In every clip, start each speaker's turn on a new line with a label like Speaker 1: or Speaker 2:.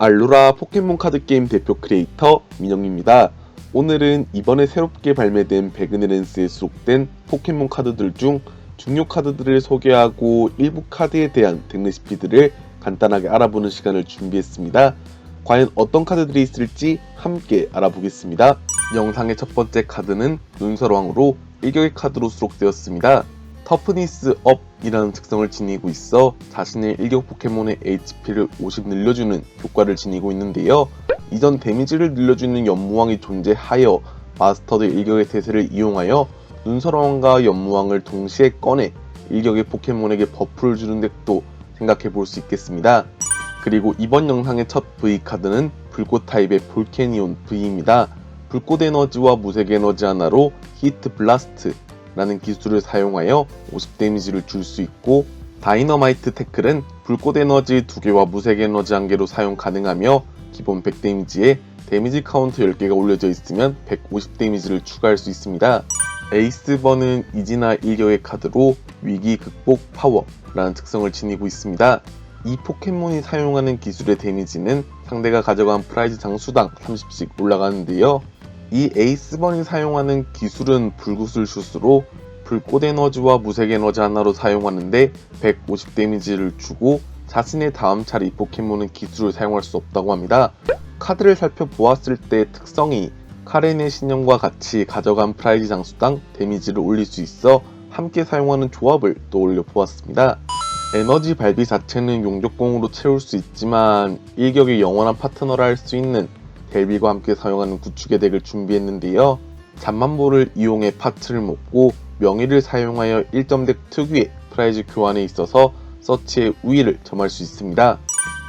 Speaker 1: 알로라 포켓몬 카드 게임 대표 크리에이터 민영입니다. 오늘은 이번에 새롭게 발매된 배그네랜스에 수록된 포켓몬 카드들 중 중요 카드들을 소개하고 일부 카드에 대한 덱 레시피들을 간단하게 알아보는 시간을 준비했습니다. 과연 어떤 카드들이 있을지 함께 알아보겠습니다. 영상의 첫 번째 카드는 눈설왕으로 일격의 카드로 수록되었습니다. 터프니스 업이라는 특성을 지니고 있어 자신의 일격 포켓몬의 HP를 50 늘려주는 효과를 지니고 있는데요. 이전 데미지를 늘려주는 연무왕이 존재하여 마스터드 일격의 태세를 이용하여 눈설왕과 연무왕을 동시에 꺼내 일격의 포켓몬에게 버프를 주는 덱도 생각해 볼 수 있겠습니다. 그리고 이번 영상의 첫 V 카드는 불꽃 타입의 볼케니온 V입니다. 불꽃 에너지와 무색 에너지 하나로 히트 블라스트 라는 기술을 사용하여 50 데미지를 줄 수 있고 다이너마이트 태클은 불꽃 에너지 2개와 무색 에너지 1개로 사용 가능하며 기본 100 데미지에 데미지 카운트 10개가 올려져 있으면 150 데미지를 추가할 수 있습니다. 에이스번은 이지나 일격의 카드로 위기 극복 파워라는 특성을 지니고 있습니다. 이 포켓몬이 사용하는 기술의 데미지는 상대가 가져간 프라이즈 장수당 30씩 올라가는데요. 이 에이스번이 사용하는 기술은 불구슬 슛으로 불꽃 에너지와 무색 에너지 하나로 사용하는데 150 데미지를 주고 자신의 다음 차례 이 포켓몬은 기술을 사용할 수 없다고 합니다. 카드를 살펴보았을 때 특성이 카렌의 신념과 같이 가져간 프라이즈 장수당 데미지를 올릴 수 있어 함께 사용하는 조합을 떠올려 보았습니다. 에너지 발비 자체는 용접공으로 채울 수 있지만 일격의 영원한 파트너를 할수 있는 델비과 함께 사용하는 구축의 덱을 준비했는데요. 잠만보를 이용해 파츠를 먹고 명의를 사용하여 1점 덱 특유의 프라이즈 교환에 있어서 서치의 우위를 점할 수 있습니다.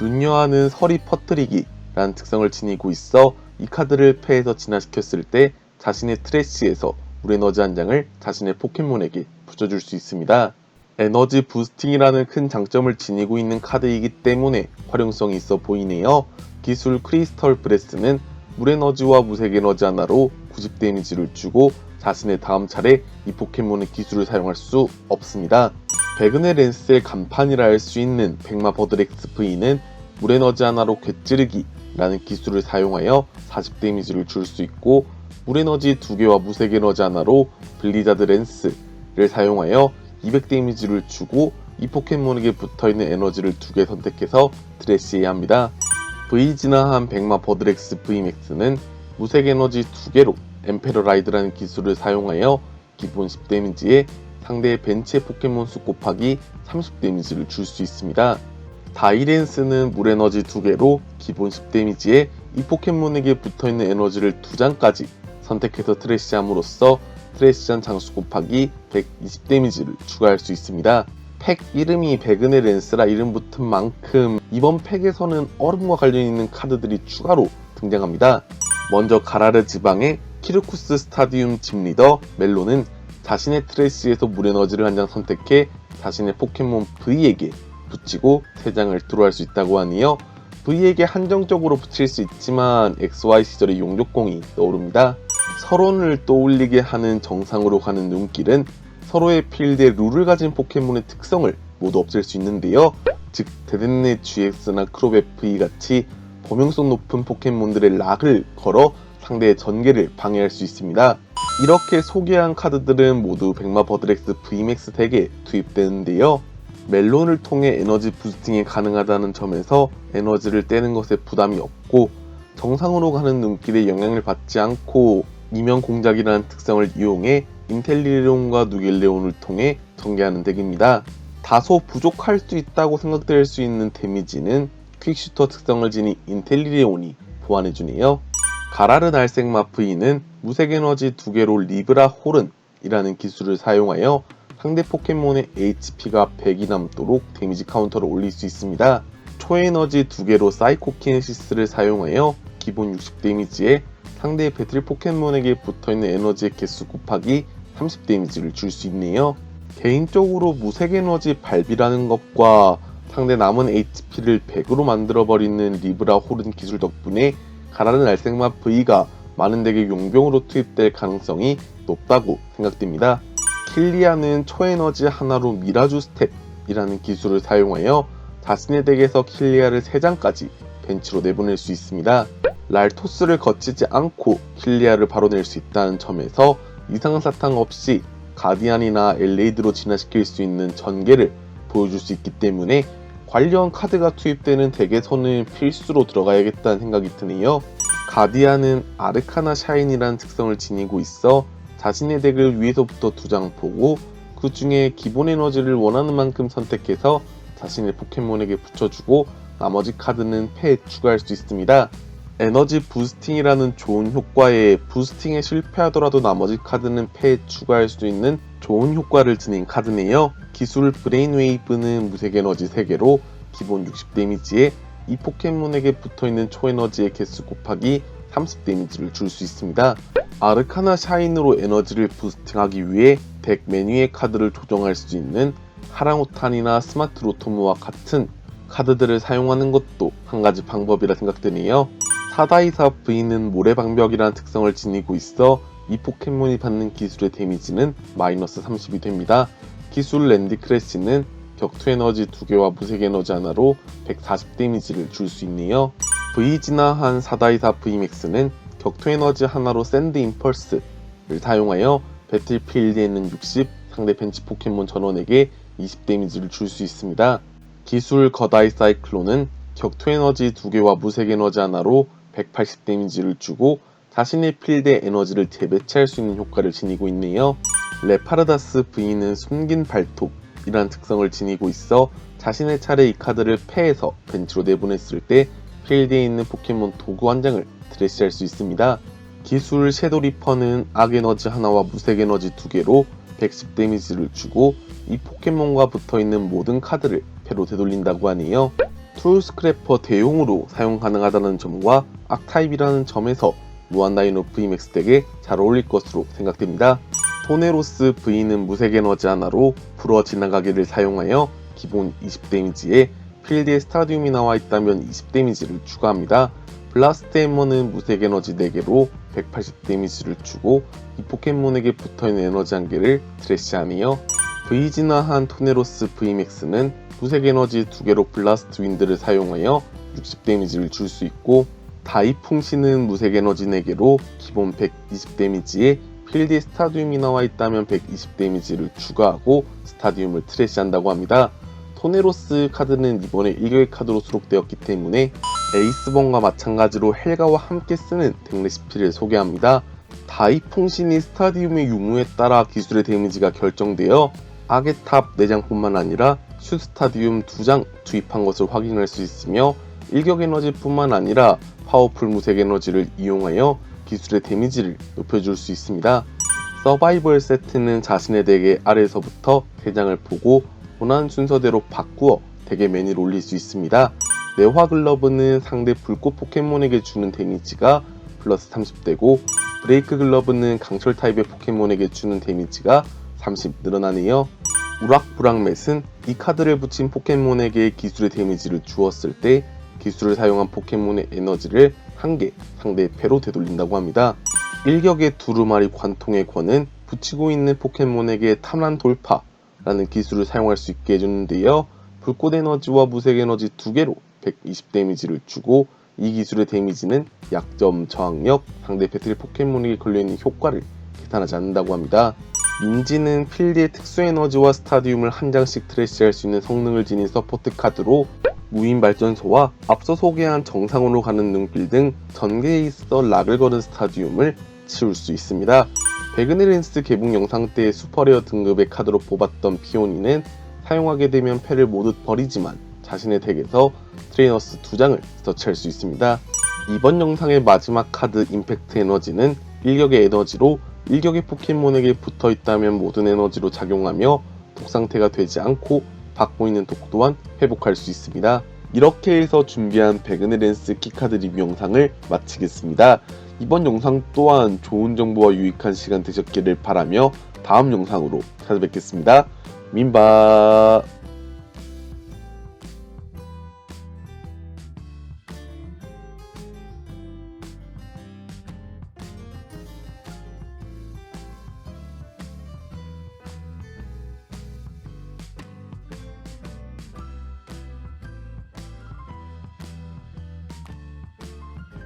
Speaker 1: 눈여하는 서리 퍼뜨리기 라는 특성을 지니고 있어 이 카드를 패에서 진화시켰을 때 자신의 트래쉬에서 물 에너지 한 장을 자신의 포켓몬에게 붙여줄 수 있습니다. 에너지 부스팅이라는 큰 장점을 지니고 있는 카드이기 때문에 활용성이 있어 보이네요. 기술 크리스털 브레스는 물 에너지와 무색 에너지 하나로 90 데미지를 주고 자신의 다음 차례 이 포켓몬의 기술을 사용할 수 없습니다. 배그네 랜스의 간판이라 할 수 있는 백마 버드렉스 V는 물 에너지 하나로 괴찌르기 라는 기술을 사용하여 40 데미지를 줄 수 있고 물 에너지 2개와 무색 에너지 하나로 블리자드 랜스를 사용하여 200 데미지를 주고 이 포켓몬에게 붙어있는 에너지를 2개 선택해서 드레시해야 합니다. V 진화한 백마 버드렉스 V맥스는 무색 에너지 2개로 엠페러 라이드라는 기술을 사용하여 기본 10 데미지에 상대의 벤치의 포켓몬 수 곱하기 30 데미지를 줄 수 있습니다. 다이렌스는 물 에너지 2개로 기본 10 데미지에 이 포켓몬에게 붙어있는 에너지를 2장까지 선택해서 트래시함으로써 트래시한 장수 곱하기 120 데미지를 추가할 수 있습니다. 팩 이름이 배그네 랜스라 이름 붙은 만큼 이번 팩에서는 얼음과 관련 있는 카드들이 추가로 등장합니다. 먼저 가라르 지방의 키르쿠스 스타디움 짐리더 멜로는 자신의 트래시에서 물 에너지를 한 장 선택해 자신의 포켓몬 V에게 붙이고 3장을 드로할 수 있다고 하니요. V에게 한정적으로 붙일 수 있지만 XY 시절의 용접공이 떠오릅니다. 서론을 떠올리게 하는 정상으로 가는 눈길은 서로의 필드에 룰을 가진 포켓몬의 특성을 모두 없앨 수 있는데요. 즉 데덴네 GX나 크롭 FE 같이 범용성 높은 포켓몬들의 락을 걸어 상대의 전개를 방해할 수 있습니다. 이렇게 소개한 카드들은 모두 백마 버드렉스 VMAX 덱에 투입되는데요. 멜론을 통해 에너지 부스팅이 가능하다는 점에서 에너지를 떼는 것에 부담이 없고 정상으로 가는 눈길에 영향을 받지 않고 이면 공작이라는 특성을 이용해 인텔리레온과 누겔레온을 통해 전개하는 덱입니다. 다소 부족할 수 있다고 생각될 수 있는 데미지는 퀵슈터 특성을 지닌 인텔리레온이 보완해주네요. 가라르 날색 마프이는 무색 에너지 두 개로 리브라 호른이라는 기술을 사용하여 상대 포켓몬의 HP가 100이 남도록 데미지 카운터를 올릴 수 있습니다. 초에너지 두 개로 사이코키네시스를 사용하여 기본 60 데미지에 상대의 배틀 포켓몬에게 붙어있는 에너지의 개수 곱하기 30 데미지를 줄 수 있네요. 개인적으로 무색 에너지 발비라는 것과 상대 남은 HP를 100으로 만들어버리는 리브라 호른 기술 덕분에 가라는 날색마 V가 많은 덱의 용병으로 투입될 가능성이 높다고 생각됩니다. 킬리아는 초에너지 하나로 미라주 스텝이라는 기술을 사용하여 자신의 덱에서 킬리아를 3장까지 벤치로 내보낼 수 있습니다. 랄토스를 거치지 않고 킬리아를 바로 낼 수 있다는 점에서 이상한 사탕 없이 가디안이나 엘레이드로 진화시킬 수 있는 전개를 보여줄 수 있기 때문에 관련 카드가 투입되는 덱에서는 필수로 들어가야겠다는 생각이 드네요. 가디안은 아르카나 샤인이라는 특성을 지니고 있어 자신의 덱을 위에서부터 두 장 보고 그 중에 기본 에너지를 원하는 만큼 선택해서 자신의 포켓몬에게 붙여주고 나머지 카드는 패에 추가할 수 있습니다. 에너지 부스팅이라는 좋은 효과에 부스팅에 실패하더라도 나머지 카드는 패에 추가할 수 있는 좋은 효과를 지닌 카드네요. 기술 브레인웨이브는 무색 에너지 3개로 기본 60 데미지에 이 포켓몬에게 붙어있는 초에너지의 개수 곱하기 30 데미지를 줄 수 있습니다. 아르카나 샤인으로 에너지를 부스팅하기 위해 덱 메뉴의 카드를 조정할 수 있는 하랑우탄이나 스마트 로토무와 같은 카드들을 사용하는 것도 한 가지 방법이라 생각되네요. 사다이사 V는 모래방벽이라는 특성을 지니고 있어 이 포켓몬이 받는 기술의 데미지는 마이너스 30이 됩니다. 기술 랜디 크래시는 격투 에너지 2개와 무색 에너지 하나로 140 데미지를 줄 수 있네요. V 진화한 사다이사 V맥스는 격투 에너지 하나로 샌드 임펄스를 사용하여 배틀필드에 있는 60 상대 벤치 포켓몬 전원에게 20 데미지를 줄 수 있습니다. 기술 거다이 사이클론은 격투 에너지 2개와 무색 에너지 하나로 180 데미지를 주고 자신의 필드의 에너지를 재배치할 수 있는 효과를 지니고 있네요. 레파르다스 V는 숨긴 발톱이라는 특성을 지니고 있어 자신의 차례 이 카드를 패해서 벤치로 내보냈을 때 필드에 있는 포켓몬 도구 한 장을 드레시할 수 있습니다. 기술 섀도 리퍼는 악 에너지 하나와 무색 에너지 두 개로 110 데미지를 주고 이 포켓몬과 붙어 있는 모든 카드를 패로 되돌린다고 하네요. 툴 스크래퍼 대용으로 사용 가능하다는 점과 악타입이라는 점에서 무한 다이노 V맥스 덱에 잘 어울릴 것으로 생각됩니다. 토네로스 V는 무색 에너지 하나로 불어 지나가기를 사용하여 기본 20 데미지에 필드에 스타디움이 나와 있다면 20 데미지를 추가합니다. 블라스트 해머는 무색 에너지 4개로 180 데미지를 주고 이 포켓몬에게 붙어있는 에너지 한 개를 드레시하네요. V 진화한 토네로스 V맥스는 무색 에너지 2개로 블라스트 윈드를 사용하여 60 데미지를 줄 수 있고 다이풍신은 무색 에너지 4개로 기본 120 데미지에 필드에 스타디움이 나와 있다면 120 데미지를 추가하고 스타디움을 트래시한다고 합니다. 토네로스 카드는 이번에 1격의 카드로 수록되었기 때문에 에이스본과 마찬가지로 헬가와 함께 쓰는 덱 레시피를 소개합니다. 다이풍신이 스타디움의 유무에 따라 기술의 데미지가 결정되어 악의 탑 4장뿐만 아니라 슈 스타디움 2장 투입한 것을 확인할 수 있으며 일격 에너지뿐만 아니라 파워풀 무색 에너지를 이용하여 기술의 데미지를 높여줄 수 있습니다. 서바이벌 세트는 자신의 덱의 아래에서부터 3장을 보고 원하는 순서대로 바꾸어 덱의 메뉴를 올릴 수 있습니다. 내화 글러브는 상대 불꽃 포켓몬에게 주는 데미지가 플러스 30되고 브레이크 글러브는 강철 타입의 포켓몬에게 주는 데미지가 30 늘어나네요. 우락부락 맷은 이 카드를 붙인 포켓몬에게 기술의 데미지를 주었을 때 기술을 사용한 포켓몬의 에너지를 한 개 상대의 패로 되돌린다고 합니다. 일격의 두루마리 관통의 권은 붙이고 있는 포켓몬에게 탐란 돌파라는 기술을 사용할 수 있게 해주는데요. 불꽃 에너지와 무색 에너지 두 개로 120 데미지를 주고 이 기술의 데미지는 약점, 저항력, 상대 배틀 포켓몬에게 걸려있는 효과를 계산하지 않는다고 합니다. 민지는 필드의 특수 에너지와 스타디움을 한 장씩 트래시할 수 있는 성능을 지닌 서포트 카드로 무인 발전소와 앞서 소개한 정상으로 가는 눈길 등 전개에 있어 락을 거는 스타디움을 치울 수 있습니다. 베그네렌스 개봉 영상 때 슈퍼레어 등급의 카드로 뽑았던 피오니는 사용하게 되면 패를 모두 버리지만 자신의 덱에서 트레이너스 2장을 서치할 수 있습니다. 이번 영상의 마지막 카드 임팩트 에너지는 일격의 에너지로 일격의 포켓몬에게 붙어 있다면 모든 에너지로 작용하며 독상태가 되지 않고 받고 있는 독 또한 회복할 수 있습니다. 이렇게 해서 준비한 베그네렌스 키카드 리뷰 영상을 마치겠습니다. 이번 영상 또한 좋은 정보와 유익한 시간 되셨기를 바라며 다음 영상으로 찾아뵙겠습니다. 민바